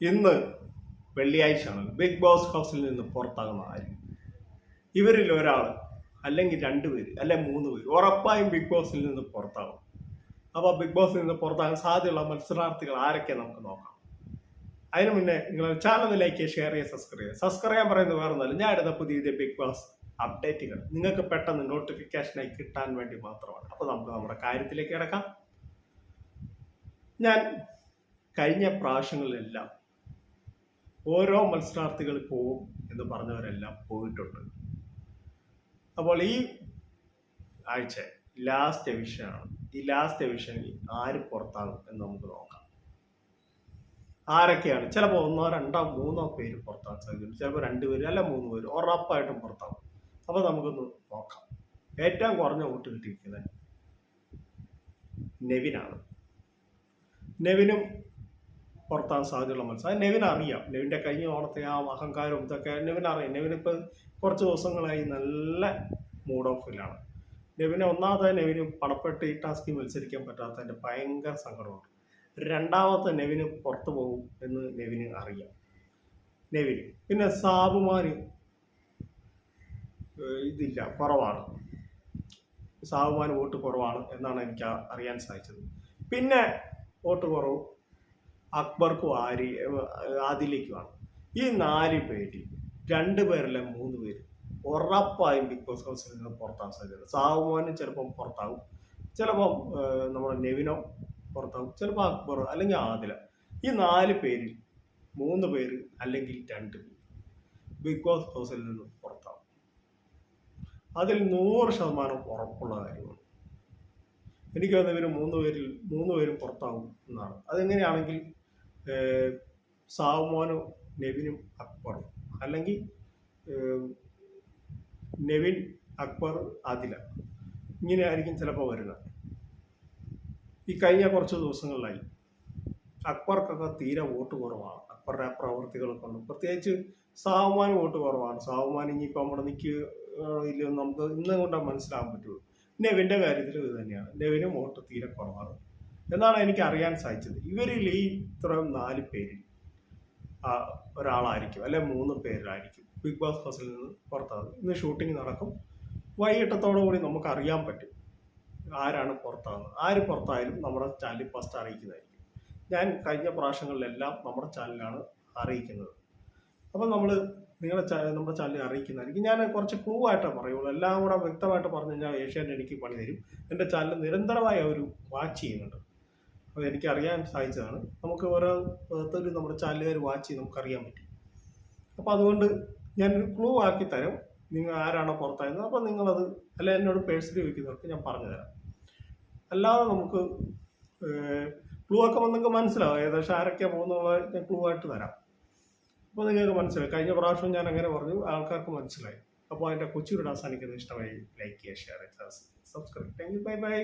ഇന്ന് വെള്ളിയാഴ്ചയാണ്. Big boss ഹൗസിൽ നിന്ന് പുറത്താകുന്ന ആര് ഇവരിൽ ഒരാൾ അല്ലെങ്കിൽ രണ്ട് പേര് അല്ലെ മൂന്ന് പേര് ഉറപ്പായും ബിഗ് ബോസിൽ നിന്ന് പുറത്താകും. അപ്പോൾ ബിഗ് ബോസിൽ നിന്ന് പുറത്താകാൻ സാധ്യതയുള്ള മത്സരാർത്ഥികൾ ആരൊക്കെ നമുക്ക് നോക്കാം. അതിന് മുന്നേ നിങ്ങൾ ചാനൽ ലൈക്ക് ചെയ്യുക ഷെയർ ചെയ്യുക സബ്സ്ക്രൈബ് ചെയ്യുക. സബ്സ്ക്രൈബ് ചെയ്യാൻ പറയുന്നത് വേറെ ഒന്നല്ല ഞാൻ എടുത്ത പുതിയ പുതിയ ബിഗ് ബോസ് അപ്ഡേറ്റുകൾ നിങ്ങൾക്ക് പെട്ടെന്ന് നോട്ടിഫിക്കേഷനായി കിട്ടാൻ വേണ്ടി മാത്രമാണ്. അപ്പോൾ നമുക്ക് നമ്മുടെ കാര്യത്തിലേക്ക് കിടക്കാം. ഞാൻ കഴിഞ്ഞ പ്രാവശ്യങ്ങളിലെല്ലാം ഓരോ മത്സരാർത്ഥികൾ പോവും എന്ന് പറഞ്ഞവരെല്ലാം പോയിട്ടുണ്ട്. അപ്പോൾ ഈ ആഴ്ച ലാസ്റ്റ് എവിഷനാണ് ഈ ലാസ്റ്റ് എവിഷനിൽ ആര് പുറത്താകും എന്ന് നമുക്ക് നോക്കാം. ആരൊക്കെയാണ്? ചിലപ്പോൾ ഒന്നോ രണ്ടോ മൂന്നോ പേര് പുറത്താകാൻ സാധ്യതയുണ്ട് ചിലപ്പോൾ രണ്ട് പേര് അല്ല മൂന്ന് പേര് ഉറപ്പായിട്ടും പുറത്താകും. അപ്പോൾ നമുക്കൊന്ന് നോക്കാം. ഏറ്റവും കുറഞ്ഞ വോട്ട് കിട്ടിയിരിക്കുന്നത് നെവിനാണ്. നെവിനും പുറത്താൻ സാധ്യതയുള്ള മത്സരം. അത് നെവിൻ അറിയാം. നെവിന്റെ കഴിഞ്ഞ ഓണത്തെ ആ അഹങ്കാരവും ഇതൊക്കെ നെവിൻ അറിയാം. നെവിൻ ഇപ്പോൾ കുറച്ച് ദിവസങ്ങളായി നല്ല മൂഡ് ഓഫിലാണ് നെവിന് ഒന്നാമത്തെ നെവിന് പണപ്പെട്ട് ഈ ടാസ്കിൽ മത്സരിക്കാൻ പറ്റാത്തതിന്റെ ഭയങ്കര സങ്കടമുണ്ട്. രണ്ടാമത്തെ നെവിന് പുറത്തു പോകും എന്ന് നെവിന് അറിയാം. നെവിന്. പിന്നെ സാബുമാന് ഇതില്ല. കുറവാണ്. സാബുമാന് വോട്ട് കുറവാണ് എന്നാണ് എനിക്ക് അറിയാൻ സാധിച്ചത്. പിന്നെ വോട്ട് കുറവ്. അക്ബർക്കും ആരി ആദിലേക്കുമാണ്. ഈ നാല് പേര് രണ്ട് പേരല്ല മൂന്ന് പേര് ഉറപ്പായും ബിഗ് ബോസ് ഹൗസിൽ നിന്ന് പുറത്താൻ സാധ്യത സാവുമോനും ചിലപ്പം പുറത്താകും ചിലപ്പം നമ്മുടെ നെവിനോ പുറത്താകും ചിലപ്പോൾ അക്ബർ അല്ലെങ്കിൽ ആദില. ഈ നാല് പേരിൽ മൂന്ന് പേര് അല്ലെങ്കിൽ രണ്ട് പേര് ബിഗ് ബോസ് ഹൗസിൽ നിന്ന് പുറത്താകും അതിൽ നൂറ് ശതമാനം ഉറപ്പുള്ള കാര്യമാണ്. എനിക്ക് തോന്നുന്നു ഇവർ മൂന്ന് പേരിൽ മൂന്ന് പേരും പുറത്താകും എന്നാണ്. അതെങ്ങനെയാണെങ്കിൽ സാവുമോനും നെവിനും അക്ബറും. അല്ലെങ്കിൽ നെവിൻ അക്ബർ ആദില. ഇങ്ങനെയായിരിക്കും ചിലപ്പോൾ വരുന്നത് ഈ കഴിഞ്ഞ കുറച്ച് ദിവസങ്ങളിലായി അക്ബർക്കൊക്കെ തീരെ വോട്ട് കുറവാണ്. അക്ബറുടെ പ്രവർത്തികൾ കൊണ്ട്. പ്രത്യേകിച്ച് സാവുമാൻ വോട്ട് കുറവാണ്. സാവുമാൻ ഇനിയിപ്പോൾ നമ്മുടെ നിൽക്ക് നമുക്ക് ഇന്നും കൊണ്ട് മനസ്സിലാകാൻ പറ്റുള്ളൂ. നെവിന്റെ കാര്യത്തിൽ ഇത് തന്നെയാണ്. നെവിനും വോട്ട് തീരെ കുറവാണ്. എന്നാണ് എനിക്ക് അറിയാൻ സാധിച്ചത്. ഇവരിൽ ഈ ഇത്രയും നാല് പേരിൽ ഒരാളായിരിക്കും അല്ലെ മൂന്ന് പേരായിരിക്കും ബിഗ് ബോസ് ഹൗസിൽ നിന്ന് പുറത്താകും ഇന്ന് ഷൂട്ടിംഗ് നടക്കും. വൈകിട്ടത്തോടു കൂടി നമുക്ക് അറിയാൻ പറ്റും ആരാണ് പുറത്താകുന്നത് ആര് പുറത്തായാലും നമ്മുടെ ചാനലിൽ ഫസ്റ്റ് അറിയിക്കുന്നതായിരിക്കും. ഞാൻ കഴിഞ്ഞ പ്രാവശ്യങ്ങളിലെല്ലാം നമ്മുടെ ചാനലിലാണ് അറിയിക്കുന്നത്. അപ്പം നമ്മൾ നിങ്ങളുടെ ചാനൽ നമ്മുടെ ചാനലിൽ അറിയിക്കുന്നതായിരിക്കും. ഞാൻ കുറച്ച് ക്ലൂ ആയിട്ടേ പറയുള്ളൂ. എല്ലാം കൂടെ വ്യക്തമായിട്ട് പറഞ്ഞു കഴിഞ്ഞാൽ ഏഷ്യാനെറ്റ് എനിക്ക് പണി തരും. എന്റെ ചാനൽ നിരന്തരമായി അവർ വാച്ച് ചെയ്യുന്നുണ്ട്. അപ്പോൾ എനിക്കറിയാൻ സാധിച്ചതാണ്. നമുക്ക് ഓരോ വിധത്തിൽ നമ്മുടെ ചാനലുകാർ വാച്ച് ചെയ്ത് നമുക്ക് അറിയാൻ പറ്റും. അപ്പോൾ അതുകൊണ്ട് ഞാനൊരു ക്ലൂ ആക്കി തരും നിങ്ങൾ ആരാണോ പുറത്തായിരുന്നത്. അപ്പോൾ നിങ്ങളത് അല്ല എന്നോട് പേഴ്സണലി വയ്ക്കുന്നവർക്ക് ഞാൻ പറഞ്ഞു തരാം അല്ലാതെ നമുക്ക് ക്ലൂ ഒക്കെ നിങ്ങൾക്ക് മനസ്സിലാവും. ഏകദേശം ആരൊക്കെയാണ് പോകുന്നുള്ള ഞാൻ ക്ലൂ ആയിട്ട് തരാം. അപ്പോൾ നിങ്ങൾക്ക് മനസ്സിലായി. കഴിഞ്ഞ പ്രാവശ്യം ഞാൻ അങ്ങനെ പറഞ്ഞു. ആൾക്കാർക്ക് മനസ്സിലായി. അപ്പോൾ അതിന്റെ കൊച്ചുകൂടെ അവസാനിക്കുന്നത് ഇഷ്ടമായി. ലൈക്ക് ചെയ്യുക ഷെയർ ചെയ്യുക subscribe thank you bye bye